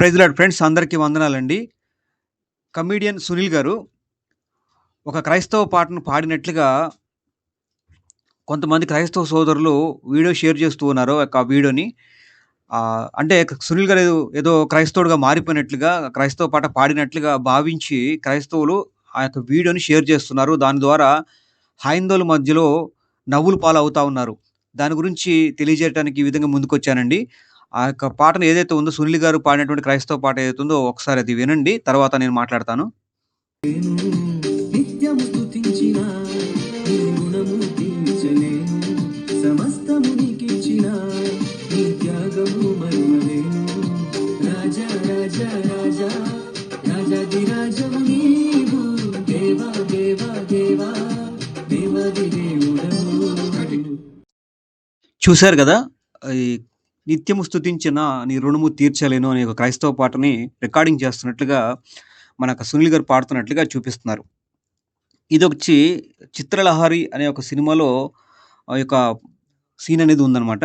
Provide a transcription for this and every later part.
ప్రెజలాడ్ friends అందరికీ వందనాలండి. Comedian Sunil గారు ఒక క్రైస్తవ పాటను పాడినట్లుగా కొంతమంది క్రైస్తవ సోదరులు వీడియో షేర్ చేస్తూ ఉన్నారు. ఆ వీడియోని. అంటే సునీల్ గారు ఏదో ఏదో క్రైస్తవుడుగా మారిపోయినట్లుగా, క్రైస్తవ పాట పాడినట్లుగా భావించి క్రైస్తవులు ఆ యొక్క వీడియోని షేర్ చేస్తున్నారు. దాని ద్వారా హైందవుల మధ్యలో నవ్వుల పాలవుతా ఉన్నారు. దాని గురించి తెలియజేయటానికి ఈ విధంగా ముందుకొచ్చానండి. ఆ యొక్క పాటను ఏదైతే ఉందో సునీల్ గారు పాడినటువంటి క్రైస్తవ పాట ఏదైతే ఉందో ఒకసారి అది వినండి. తర్వాత నేను మాట్లాడతాను. నేను నిత్యము నిత్యము స్తుతించిన నీ రుణము తీర్చలేను అనే ఒక క్రైస్తవ పాటని రికార్డింగ్ చేస్తున్నట్లుగా మన యొక్క సునీల్ గారు పాడుతున్నట్లుగా చూపిస్తున్నారు. ఇదొచ్చి 'చిత్రలహరి' అనే ఒక సినిమాలో ఆ యొక్క సీన్ అనేది ఉందనమాట.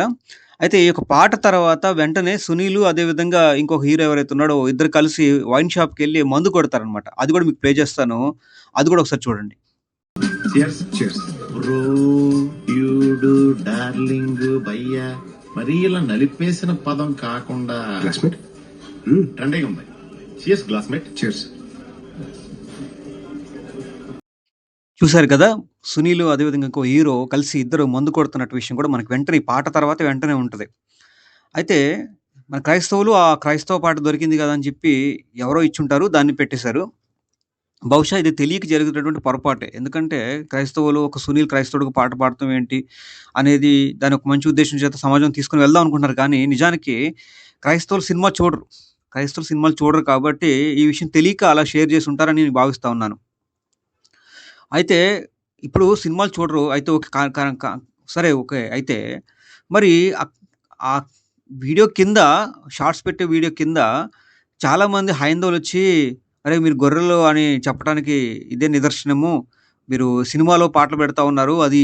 అయితే ఈ యొక్క పాట తర్వాత వెంటనే సునీలు అదేవిధంగా ఇంకొక హీరో ఎవరైతే ఉన్నాడో ఇద్దరు కలిసి వైన్ షాప్‌కెళ్ళి మందు కొడతారనమాట. అది కూడా మీకు ప్లే చేస్తాను. అది కూడా ఒకసారి చూడండి. డార్లింగ్ భయ్యా మరి ఇలా నలిపేసిన పదం కాకుండా క్లాస్మేట్ ట్రెండింగ్ ఉంది చియర్స్ గ్లాస్మేట్ చేర్స్ చూసారు కదా! సునీలు అదేవిధంగా ఇంకో హీరో కలిసి ఇద్దరు మందు కొడుతున్నట్టు విషయం కూడా మనకు వెంటనే ఈ పాట తర్వాత వెంటనే ఉంటది. అయితే మన క్రైస్తవులు ఆ క్రైస్తవ పాట దొరికింది కదా అని చెప్పి ఎవరో ఇచ్చుంటారు. దాన్ని పెట్టేశారు. బహుశా ఇది తెలియక జరుగుతున్నటువంటి పొరపాటే. ఎందుకంటే క్రైస్తవులు ఒక సునీల్ క్రైస్తవుడికి పాట పాడటం ఏంటి అనేది దాని ఒక మంచి ఉద్దేశం చేత సమాజం తీసుకుని వెళ్దాం అనుకుంటున్నారు. కానీ నిజానికి క్రైస్తవులు సినిమా చూడరు. క్రైస్తవులు సినిమాలు చూడరు కాబట్టి ఈ విషయం తెలియక అలా షేర్ చేసి ఉంటారని నేను భావిస్తూ ఉన్నాను. అయితే ఇప్పుడు సినిమాలు చూడరు. అయితే ఒక సరే ఓకే. అయితే మరి ఆ వీడియో కింద షార్ట్స్ పెట్టే వీడియో కింద చాలామంది హైందవులు వచ్చి అరే మీరు గొర్రెలు" అని చెప్పడానికి ఇదే నిదర్శనము. మీరు సినిమాలో పాటలు పెడతా ఉన్నారు. అది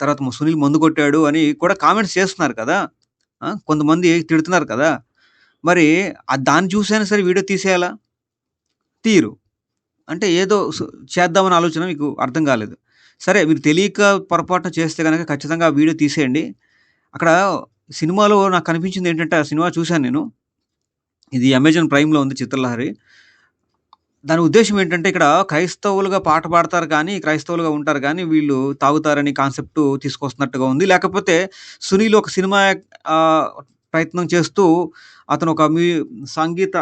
తర్వాత సునీల్ మందు కొట్టాడు అని కూడా కామెంట్స్ చేస్తున్నారు కదా! కొంతమంది తిడుతున్నారు కదా! మరి దాన్ని చూసైనా సరే వీడియో తీసేయాలా? తీయరు. అంటే ఏదో చేద్దామని ఆలోచన మీకు అర్థం కాలేదు. సరే మీరు తెలియక పొరపాటున చేస్తే కనుక ఖచ్చితంగా ఆ వీడియో తీసేయండి. అక్కడ సినిమాలో నాకు కనిపించింది ఏంటంటే ఆ సినిమా చూసాను నేను. ఇది అమెజాన్ ప్రైమ్‌లో ఉంది 'చిత్రలహరి'. దాని ఉద్దేశం ఏంటంటే ఇక్కడ క్రైస్తవులుగా పాట పాడతారు కానీ, క్రైస్తవులుగా ఉంటారు కానీ వీళ్ళు తాగుతారని కాన్సెప్ట్ తీసుకొస్తున్నట్టుగా ఉంది. లేకపోతే సునీల్ ఒక సినిమా ప్రయత్నం చేస్తూ అతను ఒక మీ సంగీత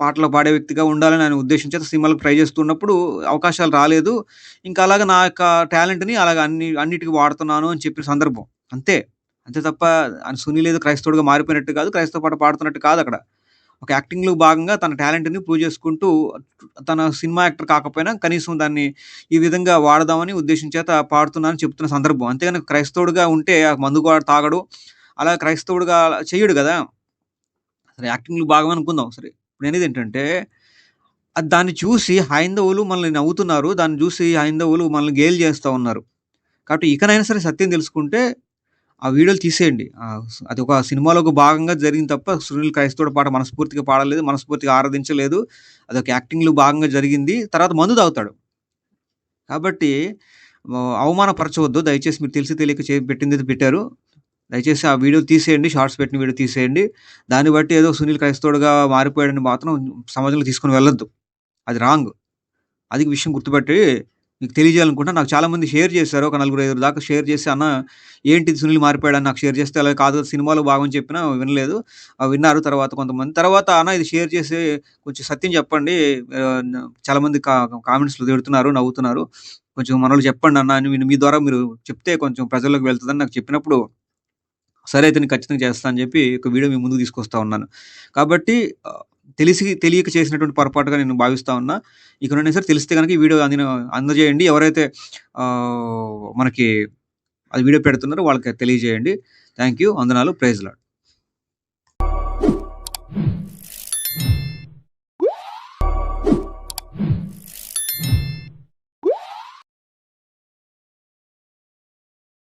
పాటలు పాడే వ్యక్తిగా ఉండాలని ఆయన ఉద్దేశం చేత సినిమాలకు ట్రై చేస్తున్నప్పుడు అవకాశాలు రాలేదు. ఇంకా అలాగా నా యొక్క టాలెంట్‌ని అలాగ అన్ని అన్నిటికీ వాడుతున్నాను అని చెప్పిన సందర్భం. అంతే. అంతే తప్ప ఆయన సునీల్ ఏదో క్రైస్తవుడిగా మారిపోయినట్టు కాదు. క్రైస్తవ పాట పాడుతున్నట్టు కాదు అక్కడ ఒక యాక్టింగ్‌లో భాగంగా తన టాలెంట్‌ని ప్రూవ్ చేసుకుంటూ తన సినిమా యాక్టర్ కాకపోయినా కనీసం దాన్ని ఈ విధంగా వాడదామని ఉద్దేశం చేత పాడుతున్నానని చెప్తున్న సందర్భం. అంతేగాని క్రైస్తవుడిగా ఉంటే ఆ మందు కూడా తాగడు. అలా క్రైస్తవుడిగా చేయడు కదా సరే యాక్టింగ్‌లో భాగం అనుకుందాం సరే. ఇప్పుడు అనేది అది దాన్ని చూసి హైందవులు మనల్ని నవ్వుతున్నారు. దాన్ని చూసి హైందవులు మనల్ని గేల్ చేస్తూ ఉన్నారు. కాబట్టి ఇకనైనా సరే సత్యం తెలుసుకుంటే ఆ వీడియోలు తీసేయండి. అది ఒక సినిమాలో ఒక భాగంగా జరిగింది తప్ప సునీల్ క్రైస్తవుడు పాట మనస్ఫూర్తిగా పాడలేదు. మనస్ఫూర్తిగా ఆరాధించలేదు. ఒక యాక్టింగ్‌లో భాగంగా జరిగింది. తర్వాత మందు తాగుతాడు. కాబట్టి అవమానపరచవద్దు. దయచేసి మీరు తెలిసి తెలియక చే పెట్టింది పెట్టారు. దయచేసి ఆ వీడియో తీసేయండి. షార్ట్స్ పెట్టిన వీడియో తీసేయండి. దాన్ని బట్టి ఏదో సునీల్ క్రైస్తవుడుగా మారిపోయాడని మాత్రం సమాజంలో తీసుకొని వెళ్ళొద్దు. అది రాంగ్. అది విషయం గుర్తుపెట్టి మీకు తెలియజేయాలనుకుంటున్నా. నాకు చాలామంది షేర్ చేశారు. ఒక నలుగురు, ఐదు దాకా షేర్ చేసి "అన్న ఏంటి సునీల్ మారిపోయాడని" నాకు షేర్ చేస్తే అలా కాదు సినిమాలో భాగం చెప్పినా వినలేదు. విన్నారు తర్వాత కొంతమంది. తర్వాత "అన్న ఇది షేర్ చేసి కొంచెం సత్యం చెప్పండి. చాలామంది కా కామెంట్స్‌లో తిడుతున్నారు, నవ్వుతున్నారు. కొంచెం మనలో చెప్పండి అన్న" అని మీ ద్వారా మీరు చెప్తే కొంచెం ప్రజల్లోకి వెళ్తుందని నాకు చెప్పినప్పుడు సరే అయితే నేను ఖచ్చితంగా చేస్తాను అని చెప్పి ఒక వీడియో మీ ముందుకు తీసుకొస్తా ఉన్నాను. కాబట్టి తెలిసి తెలియక చేసినటువంటి పొరపాటుగా నేను భావిస్తా ఉన్నా. ఇకనైనా సరే తెలిస్తే గనక ఈ వీడియో అందిన అందజేయండి. ఎవరైతే మనకి అది వీడియో పెడుతున్నారో వాళ్ళకి తెలియజేయండి. Thank you. వందనాలు. Praise Lord